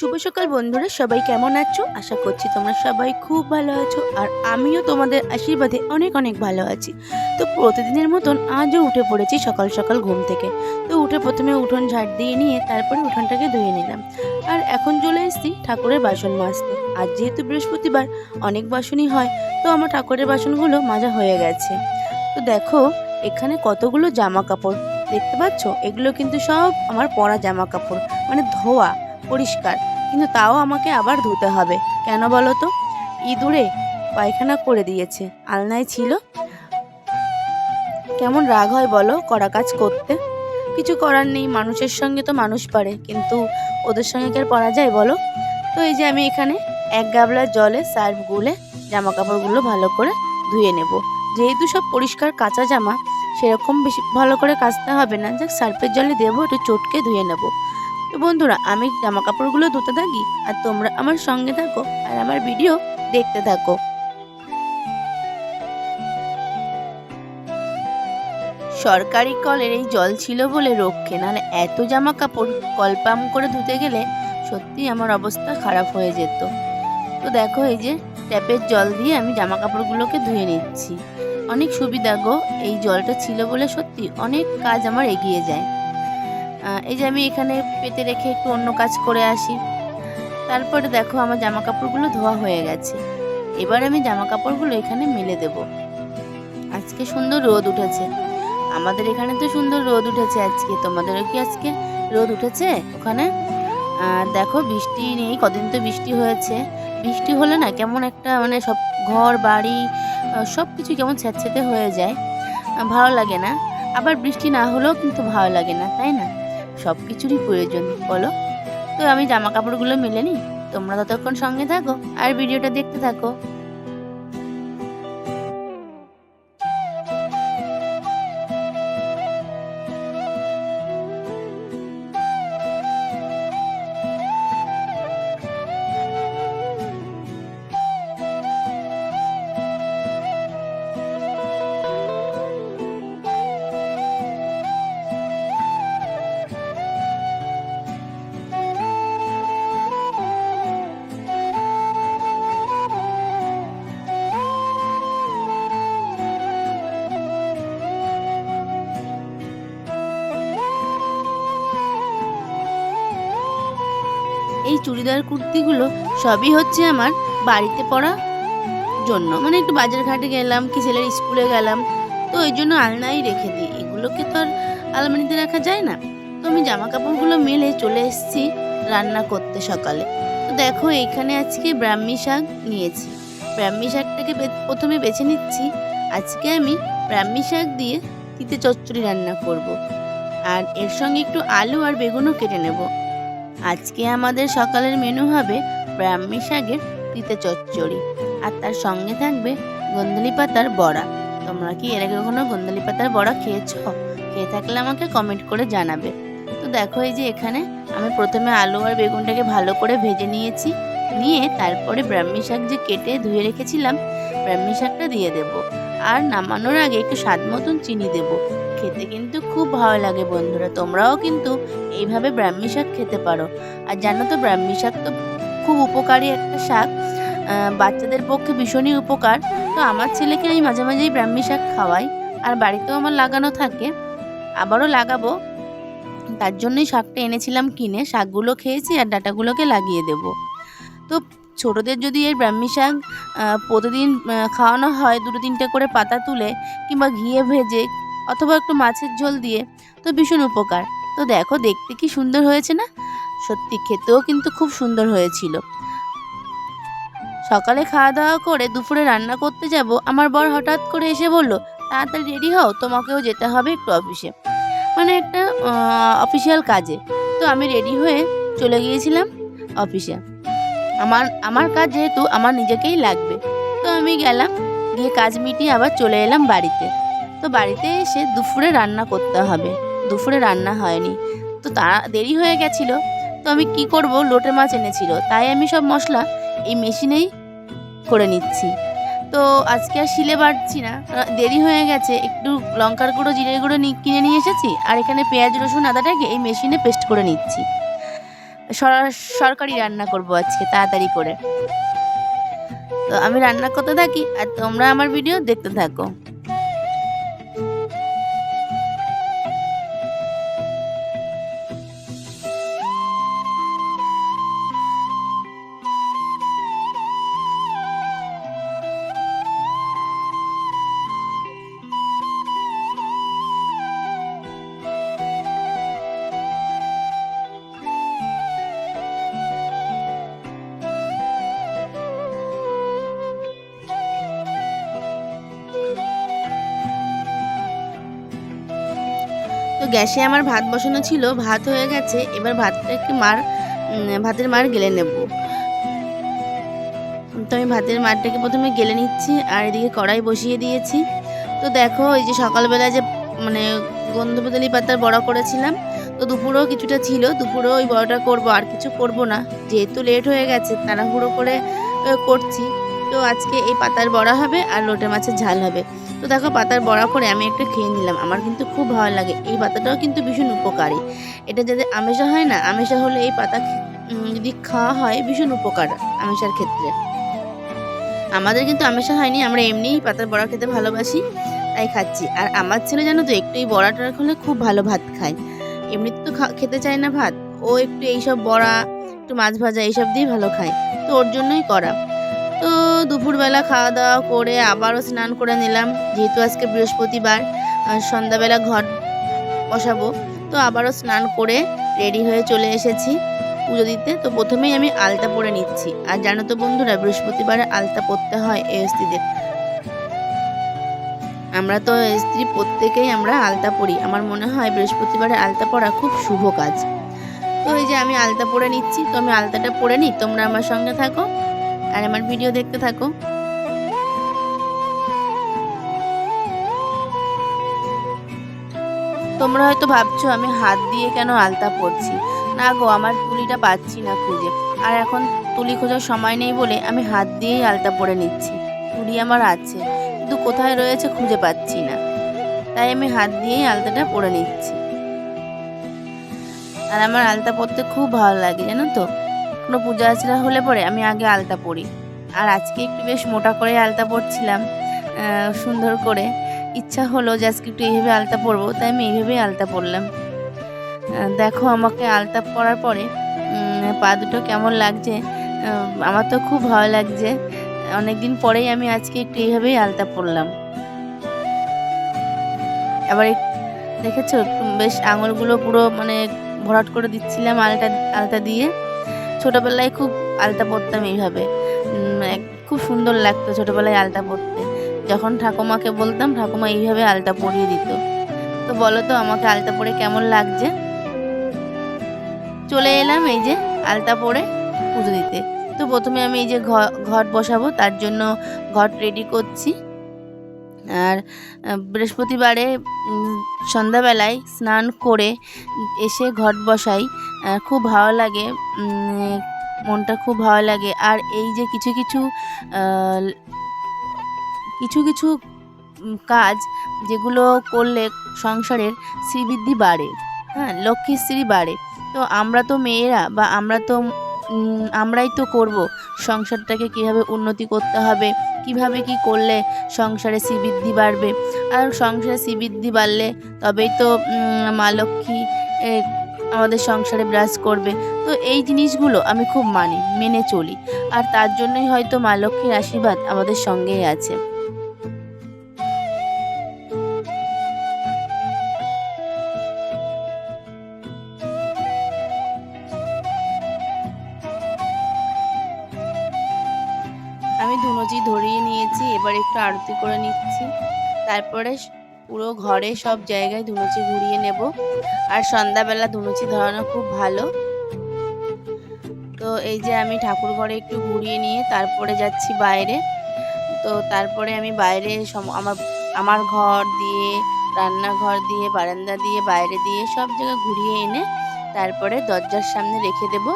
শুভ সকাল বন্ধুরা, সবাই কেমন আছো? আশা করছি তোমরা সবাই খুব ভালো আছো আর আমিও তোমাদের আশীর্বাদে অনেক অনেক ভালো আছি। তো প্রতিদিনের মতন আজও উঠে পড়েছি সকাল সকাল ঘুম থেকে। তো উঠে প্রথমে উঠোন ঝাড় দিয়ে নিয়ে তারপরে উঠোনটাকে ধুয়ে নিলাম। আর এখন চলে এসেছি ঠাকুরের বাসন মাজতে। আর যেহেতু বৃহস্পতিবার, অনেক বাসনই হয়, তো আমার ঠাকুরের বাসনগুলো মাজা হয়ে গেছে। তো দেখো, এখানে কতগুলো জামা কাপড় দেখতে পাচ্ছ? এগুলো কিন্তু সব আমার পরা জামা কাপড় মানে ধোয়া। পরিষ্কার, কিন্তু তাও আমাকে আবার ধুতে হবে। কেন বলো তো? ইঁদুরে পায়খানা করে দিয়েছে, আলনায় ছিল। কেমন রাগ হয় বলো করা কাজ করতে? কিছু করার নেই, মানুষের সঙ্গে তো মানুষ পারে, কিন্তু ওদের সঙ্গে কি আর পারা যায় বলো? তো এই যে আমি এখানে এক গাবলা জলে সার্ফ গুলে জামা কাপড়গুলো ভালো করে ধুয়ে নেব। যেহেতু সব পরিষ্কার কাঁচা জামা, সেরকম বেশি ভালো করে কাচতে হবে না। যাক, সার্ফের জলে দেবো, একটু চটকে ধুয়ে নেব। তো বন্ধুরা, আমি জামা কাপড়গুলো ধুতে থাকি আর তোমরা আমার সঙ্গে থাকো আর আমার ভিডিও দেখতে থাকো। সরকারি কলের এই জল ছিল বলে রক্ষে, নাহলে এত জামা কাপড় কল পাম্প করে ধুতে গেলে সত্যি আমার অবস্থা খারাপ হয়ে যেত। তো দেখো এই যে ট্যাপের জল দিয়ে আমি জামা কাপড়গুলোকে ধুয়ে নিচ্ছি। অনেক সুবিধা গো, এই জলটা ছিল বলে সত্যি অনেক কাজ আমার এগিয়ে যায়। এই যে আমি এখানে পেতে রেখে একটু অন্য কাজ করে আসি। তারপরে দেখো আমার জামা কাপড়গুলো ধোয়া হয়ে গেছে। এবার আমি জামা কাপড়গুলো এখানে মেলে দেব। আজকে সুন্দর রোদ উঠেছে। আমাদের এখানে তো সুন্দর রোদ উঠেছে আজকে। তোমাদেরও কি আজকে রোদ উঠেছে ওখানে? দেখো বৃষ্টি নেই, কদিন তো বৃষ্টি হয়েছে। বৃষ্টি হলে না কেমন একটা মানে সব ঘর, বাড়ি সব কিছু কেমন স্যাঁতস্যাঁতে হয়ে যায়। ভালো লাগে না। আবার বৃষ্টি না হলেও কিন্তু ভালো লাগে না, তাই না? সব কিছুরই প্রয়োজন, বলো? তো আমি জামা কাপড়গুলো মেলে নিই? তোমরা ততক্ষণ সঙ্গে থাকো আর ভিডিওটা দেখতে থাকো। চুড়িদার কুর্তিগুলো সবই হচ্ছে আমার বাড়িতে পরা জন্য। মানে একটু বাজার ঘাটে গেলাম, কি ছেলের স্কুলে গেলাম, তো ওই জন্য আলনাই রেখে দিই। এগুলোকে তো আর আলমারিতে রাখা যায় না। তো আমি জামা কাপড়গুলো মেলে চলে এসেছি রান্না করতে সকালে। তো দেখো, এখানে আজকে ব্রাহ্মী শাক নিয়েছি। ব্রাহ্মী শাকটাকে প্রথমে বেছে নিচ্ছি। আজকে আমি ব্রাহ্মী শাক দিয়ে তিতে চচ্চড়ি রান্না করব। আর এর সঙ্গে একটু আলু আর বেগুনও কেটে নেব। আজকে আমাদের সকালের মেনু হবে ব্রাহ্মী শাকের তিতে চচ্চড়ি আর তার সঙ্গে থাকবে গন্ধলি পাতার বড়া। তোমরা কি এর আগে কখনো গন্ধলি পাতার বড়া খেয়েছো? খেয়ে থাকলে আমাকে কমেন্ট করে জানাবে। তো দেখো এই যে এখানে আমি প্রথমে আলু আর বেগুনটাকে ভালো করে ভেজে নিয়েছি, নিয়ে তারপরে ব্রাহ্মী শাক যে কেটে ধুয়ে রেখেছিলাম, ব্রাহ্মী শাকটা দিয়ে দেব। আর নামানোর আগে একটু স্বাদ মতন চিনি দেব। খেতে কিন্তু খুব ভালো লাগে বন্ধুরা। তোমরাও কিন্তু এইভাবে ব্রাহ্মী শাক খেতে পারো। আর জানো তো, ব্রাহ্মী শাক তো খুব উপকারী একটা শাক। বাচ্চাদের পক্ষে ভীষণই উপকার। তো আমার ছেলেকে আমি মাঝে মাঝেই ব্রাহ্মী শাক খাওয়াই। আর বাড়িতেও আমার লাগানো থাকে। আবারও লাগাবো। তার জন্যই শাকটা এনেছিলাম কিনে। শাকগুলো খেয়েছি আর ডাটাগুলোকে লাগিয়ে দেব। তো ছোটদের যদি এই ব্রাহ্মী শাক প্রতিদিন খাওয়ানো হয়, দুটো তিনটে করে পাতা তুলে কিংবা ঘিয়ে ভেজে অথবা একটু মাছের ঝোল দিয়ে, তো ভীষণ উপকার। তো দেখো, দেখতে কি সুন্দর হয়েছে না? সত্যি, খেতেও কিন্তু খুব সুন্দর হয়েছিল। সকালে খাওয়া দাওয়া করে দুপুরে রান্না করতে যাব, আমার বর হঠাৎ করে এসে বলল, তাড়াতাড়ি রেডি হও, তোমাকেও যেতে হবে একটু অফিসে। মানে একটা অফিসিয়াল কাজে। তো আমি রেডি হয়ে চলে গিয়েছিলাম অফিসে। আমার আমার কাজ যেহেতু আমার নিজেকেই লাগবে। তো আমি গেলাম, গিয়ে কাজ মিটিয়ে আবার চলে এলাম বাড়িতে। তো বাড়িতে এসে দুপুরে রান্না করতে হবে। দুপুরে রান্না হয়নি। তো তারা দেরি হয়ে গেছিল। তো আমি কি করব? লোটে মাছ এনেছিল। তাই আমি সব মশলা এই মেশিনেই করে নিচ্ছি। তো আজকে আর শিলে বাড়ছি না। দেরি হয়ে গেছে। একটু লঙ্কার গুঁড়ো জিরে গুঁড়ো কিনে নিয়ে এসেছি। আর এখানে পেঁয়াজ, রসুন আদাটাকে এই মেশিনে পেস্ট করে নিচ্ছি। সরা- সরকারি রান্না করব আজকে, তাড়াতাড়ি করে। তো আমি রান্না করতে থাকি। আর তোমরা আমার ভিডিও দেখতে থাকো। গ্যাসে আমার ভাত বসানো ছিল, ভাত হয়ে গেছে, এবার ভাতটা একটু মার ভাতের মার গেলে নেব। তো আমি ভাতের মারটাকে প্রথমে গেলে নিচ্ছি, আর এদিকে কড়াই বসিয়ে দিয়েছি। তো দেখো, এই যে সকালবেলা যে মানে গন্ধবেদালি পাতার বড়া করেছিলাম, তো দুপুরেও কিছুটা ছিল, দুপুরেও ওই বড়াটা করব, আর কিছু করব না। যেহেতু লেট হয়ে গেছে, তাড়াহুড়ো করে করছি। তো আজকে এই পাতার বড়া হবে, আর লোটে মাছের ঝাল হবে। তো দেখো, পাতার বড়া করে আমি একটা খেয়ে নিলাম আমার কিন্তু খুব ভালো লাগে। এই পাতাটাও কিন্তু ভীষণ উপকারী। এটা যাদের আমেশা হয় না, আমেশা হলে এই পাতা যদি খাওয়া হয়, ভীষণ উপকার আমেশার ক্ষেত্রে। আমাদের কিন্তু আমেশা হয়নি, আমরা এমনিই পাতার বড়া খেতে ভালোবাসি, তাই খাচ্ছি। আর আমার ছেলে জানো তো, একটু এই বড়া টড়া খেলে খুব ভালো ভাত খায়। এমনি তো খেতে চায় না ভাত। ও একটু এইসব বড়া, একটু মাছ ভাজা, এইসব দিয়ে ভালো খায়। তো ওর জন্যই করা। তো দুপুরবেলা খাওয়া দাওয়া করে আবারও স্নান করে নিলাম। যেহেতু আজকে বৃহস্পতিবার সন্ধ্যাবেলা ঘর বসাবো, তো আবারও স্নান করে রেডি হয়ে চলে এসেছি পুজো দিতে। তো প্রথমেই আমি আলতা পরে নিচ্ছি। আর জানো তো বন্ধুরা, বৃহস্পতিবারে আলতা পরতে হয় এ স্ত্রীদের। আমরা তো স্ত্রী প্রত্যেকেই আমরা আলতা পরি। আমার মনে হয় বৃহস্পতিবারে আলতা পরা খুব শুভ কাজ। তো এই যে আমি আলতা পরে নিচ্ছি, তো আমি আলতাটা পরে নিই। তোমরা আমার সঙ্গে থাকো। আর আমার ভিডিও দেখতে থাকো। তোমরা হয়তো ভাবছ, আমি হাত দিয়ে কেন আলতা পরছি? না গো, আমার তুলিটা পাচ্ছি না খুঁজে। আর এখন তুলি খোঁজার সময় নেই বলে আমি হাত দিয়েই আলতা পরে নিচ্ছি। তুলি আমার আছে, কিন্তু কোথায় রয়েছে খুঁজে পাচ্ছি না। তাই আমি হাত দিয়েই আলতাটা পরে নিচ্ছি। আর আমার আলতা পরতে খুব ভালো লাগে, জানো তো? কোনো পূজা আচরা হলে পরে আমি আগে আলতা পরি। আর আজকে একটু বেশ মোটা করে আলতা পরছিলাম সুন্দর করে। ইচ্ছা হলো যে আজকে একটু এইভাবে আলতা পরবো, তাই আমি এইভাবেই আলতা পরলাম। দেখো আমাকে আলতা পরার পরে পা দুটো কেমন লাগছে? আমার তো খুব ভালো লাগছে। অনেকদিন পরেই আমি আজকে একটু এইভাবেই আলতা পরলাম। আবার দেখেছ? বেশ আঙুলগুলো পুরো মানে ভরাট করে দিচ্ছিলাম আলতা আলতা দিয়ে। ছোটবেলায় খুব আলতা পরতাম এইভাবে। খুব সুন্দর লাগতো ছোটবেলায় আলতা পরতে। যখন ঠাকুমাকে বলতাম, ঠাকুমা এইভাবে আলতা পরিয়ে দিত। তো বলো তো, আমাকে আলতা পরে কেমন লাগছে? চলে এলাম এই যে আলতা পরে পুজো দিতে। তো প্রথমে আমি এই যে ঘট বসাবো, তার জন্য ঘট রেডি করছি। আর বৃহস্পতিবারে সন্ধ্যাবেলায় স্নান করে এসে ঘট বসাই খুব ভালো লাগে মনটা খুব ভালো লাগে। আর এই যে কিছু কিছু কিছু কিছু কাজ যেগুলো করলে সংসারের শ্রীবৃদ্ধি বাড়ে হ্যাঁ লক্ষ্মীশ্রী বাড়ে। তো আমরা তো মেয়েরা বা আমরা তো আমরাই তো করব। সংসারটাকে কীভাবে উন্নতি করতে হবে? কীভাবে কি করলে সংসারে শ্রীবৃদ্ধি বাড়বে? আর সংসারে শ্রীবৃদ্ধি বাড়লে তবেই তো মা লক্ষ্মী আমাদের সংসারে বিরাজ করবে। তো এই জিনিসগুলো আমি খুব মানি, মেনে চলি। আর তার জন্যই হয়তো মা লক্ষ্মীর আশীর্বাদ আমাদের সঙ্গেই আছে। একটু আরতি করে নিচ্ছি। তারপরে পুরো ঘরে সব জায়গায় ধুনুচি ঘুরিয়ে নেব। আর সন্ধ্যাবেলা ধুনুচি ধরানো খুব ভালো। তো এই যে আমি ঠাকুর ঘরে একটু ঘুরিয়ে নিয়ে তারপরে যাচ্ছি বাইরে। তো তারপরে আমি বাইরে আমার আমার ঘর দিয়ে, রান্নাঘর দিয়ে, বারান্দা দিয়ে, বাইরে দিয়ে সব জায়গা ঘুরিয়ে এনে তারপরে দরজার সামনে রেখে দেবো।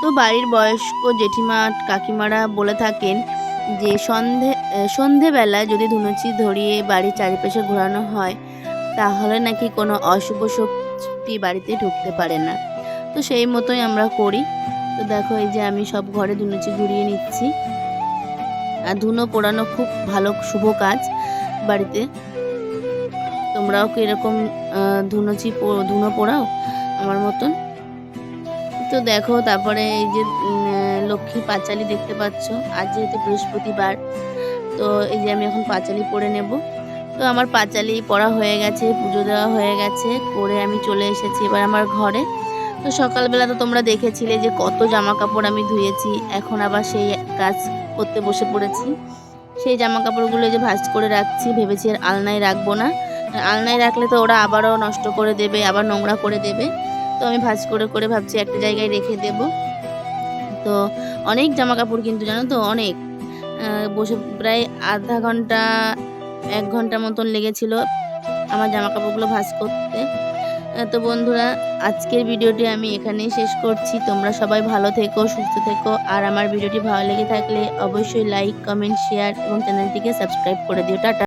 তো বাড়ির বয়স্ক জেঠিমা, কাকিমারা বলে থাকেন যে সন্ধে সন্ধেবেলায় যদি ধুনুচি ধরিয়ে বাড়ির চারিপাশে ঘোরানো হয়, তাহলে নাকি কোনো অশুভ শক্তি বাড়িতে ঢুকতে পারে না। তো সেই মতোই আমরা করি। তো দেখো এই যে আমি সব ঘরে ধুনুচি ঘুরিয়ে নিচ্ছি। আর ধুনো পোড়ানো খুব ভালো শুভ কাজ বাড়িতে। তোমরাও কি এরকম ধুনুচি ধুনো পোড়াও আমার মতন? তো দেখো, তারপরে এই যে লক্ষ্মী পাঁচালি দেখতে পাচ্ছ। আজ যেহেতু বৃহস্পতিবার, তো এই যে আমি এখন পাঁচালি পরে নেব। তো আমার পাঁচালি পড়া হয়ে গেছে, পুজো দেওয়া হয়ে গেছে করে আমি চলে এসেছি এবার আমার ঘরে। তো সকালবেলা তো তোমরা দেখেছিলে যে কত জামা কাপড় আমি ধুয়েছি, এখন আবার সেই কাজ করতে বসে পড়েছি। সেই জামা কাপড়গুলো যে ভাঁজ করে রাখছি, ভেবেছি আর আলনায় রাখব না। আলনায় রাখলে তো ওরা আবারও নষ্ট করে দেবে, আবার নোংরা করে দেবে। তো আমি ভাঁজ করে করে ভাবছি একটা জায়গায় রেখে দেব। তো অনেক জামা কাপড় কিন্তু জানো তো অনেক। বসে প্রায় আধা ঘণ্টা, এক ঘণ্টা মতন লেগেছিল আমার জামা কাপড়গুলো ভাজ করতে। তো বন্ধুরা, আজকের ভিডিওটি আমি এখানেই শেষ করছি। তোমরা সবাই ভালো থেকো, সুস্থ থেকো। আর আমার ভিডিওটি ভালো লেগে থাকলে অবশ্যই লাইক কমেন্ট শেয়ার এবং চ্যানেলটিকে সাবস্ক্রাইব করে দিও। টাটা।